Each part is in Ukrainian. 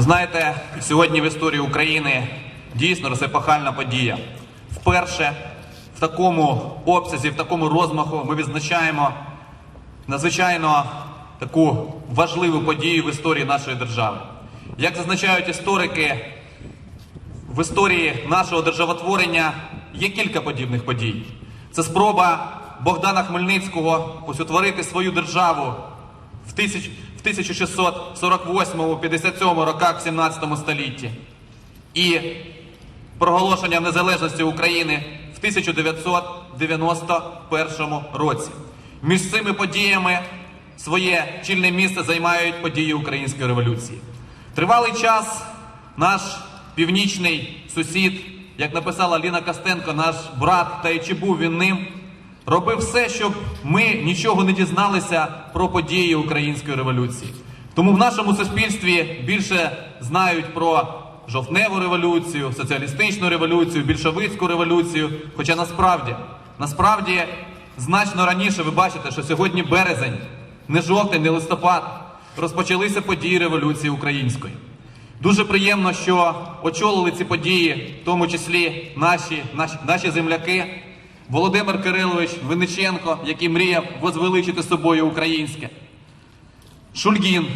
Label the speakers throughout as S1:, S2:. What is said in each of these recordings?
S1: Знаєте, сьогодні в історії України дійсно розепахальна подія. Вперше в такому обсязі, в такому розмаху ми відзначаємо надзвичайно таку важливу подію в історії нашої держави. Як зазначають історики, в історії нашого державотворення є кілька подібних подій. Це спроба Богдана Хмельницького ось утворити свою державу в, тисяч, в 1648-57 роках в 17 столітті і проголошення незалежності України в 1991 році. Між цими подіями своє чільне місце займають події Української революції. Тривалий час наш північний сусід, як написала Ліна Костенко, наш брат, та й чи був він ним, робив все, щоб ми нічого не дізналися про події Української революції. Тому в нашому суспільстві більше знають про жовтневу революцію, соціалістичну революцію, більшовицьку революцію. Хоча насправді, насправді, значно раніше ви бачите, що сьогодні березень, не жовтень, не листопад, розпочалися події революції української. Дуже приємно, що очолили ці події, в тому числі наші, наші, наші земляки, Володимир Кирилович Винниченко, який мріяв возвеличити собою українське. Шульгін,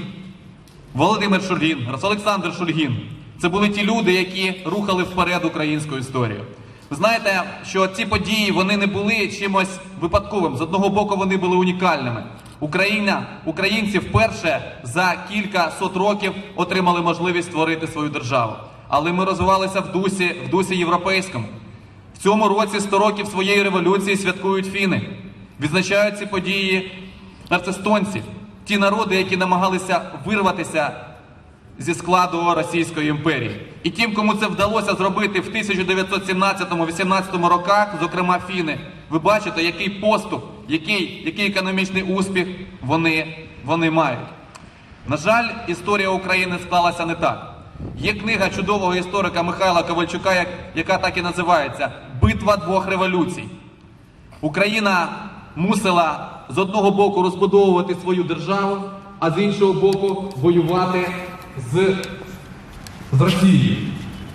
S1: Володимир Шульгін, Олександр Шульгін. Це були ті люди, які рухали вперед українську історію. Знаєте, що ці події вони не були чимось випадковим. З одного боку, вони були унікальними. Україна, українці вперше за кілька сот років отримали можливість створити свою державу. Але ми розвивалися в дусі, в дусі європейському. Цьому році 100 років своєї революції святкують фіни. Відзначають ці події нарцистонці, ті народи, які намагалися вирватися зі складу Російської імперії. І тим, кому це вдалося зробити в 1917-18 роках, зокрема фіни, ви бачите, який поступ, який, який економічний успіх вони, вони мають. На жаль, історія України склалася не так. Є книга чудового історика Михайла Ковальчука, яка так і називається Битва двох революцій. Україна мусила з одного боку розбудовувати свою державу, а з іншого боку воювати з, з Росією,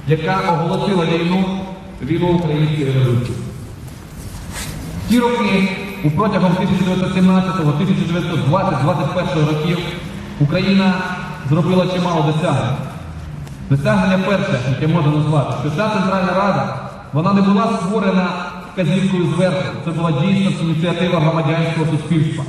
S1: яка оголосила війну, війну української революції. Ті роки, у протягом 1917-1920-21 років, Україна зробила чимало досягнень. Досягнення перше, яке можна назвати, що ця Центральна Рада, вона не була створена вказівкою зверху. Це була дійсно ініціатива громадянського суспільства.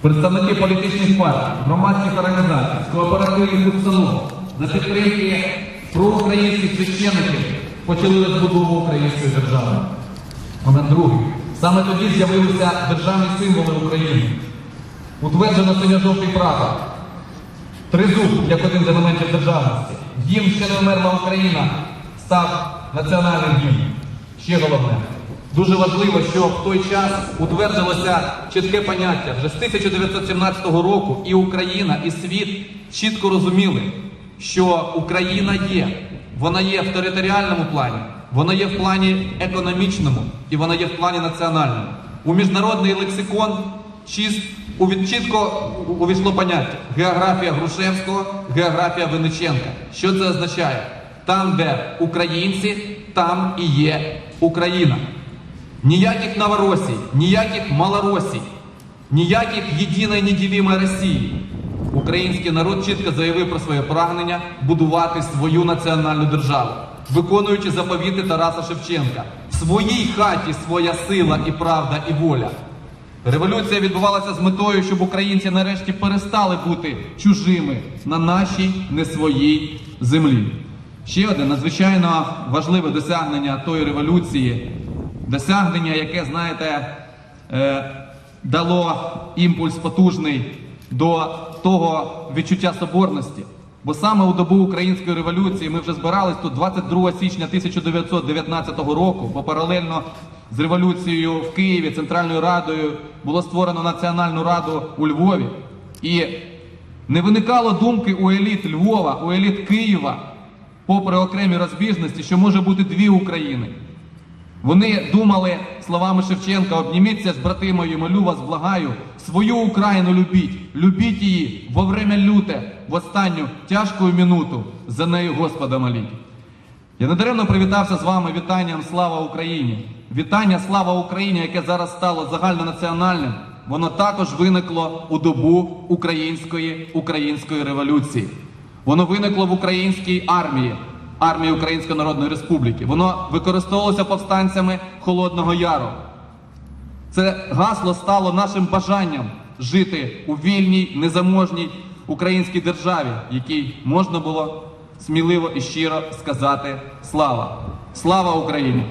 S1: Представники політичних партій, громадських організацій, кооперативних установ за підтримки проукраїнських священиків почали розбудову української держави. Момент другий. Саме тоді з'явилися державні символи України. Утверджено синьо-жовтий прапор. Тризуб як один з елементів державності. Гімн ще не вмерла Україна став національним гімном. Ще головне. Дуже важливо, що в той час утвердилося чітке поняття. Вже з 1917 року і Україна, і світ чітко розуміли, що Україна є. Вона є в територіальному плані, вона є в плані економічному і вона є в плані національному. У міжнародний лексикон уві- чітко увійшло поняття географія Грушевського, географія Винниченка. Що це означає? Там, де українці, там і є Україна. Ніяких Новоросій, ніяких Малоросій, ніяких єдиної неділімої Росії. Український народ чітко заявив про своє прагнення будувати свою національну державу, виконуючи заповіти Тараса Шевченка. В своїй хаті своя сила і правда і воля. Революція відбувалася з метою, щоб українці нарешті перестали бути чужими на нашій не своїй землі. Ще одне надзвичайно важливе досягнення тої революції, досягнення, яке, знаєте, е, дало імпульс потужний до того відчуття соборності. Бо саме у добу української революції ми вже збирались тут 22 січня 1919 року, бо паралельно з революцією в Києві Центральною Радою було створено Національну Раду у Львові. І не виникало думки у еліт Львова, у еліт Києва, попри окремі розбіжності, що може бути дві України. Вони думали словами Шевченка, обніміться з брати мої, молю вас, благаю, свою Україну любіть, любіть її во время люте, в останню тяжку минуту, за нею Господа моліть. Я недаремно привітався з вами вітанням Слава Україні. Вітання Слава Україні, яке зараз стало загальнонаціональним, воно також виникло у добу української української революції. Воно виникло в українській армії, армії Української Народної Республіки. Воно використовувалося повстанцями Холодного Яру. Це гасло стало нашим бажанням жити у вільній, незаможній українській державі, якій можна було сміливо і щиро сказати слава! Слава Україні!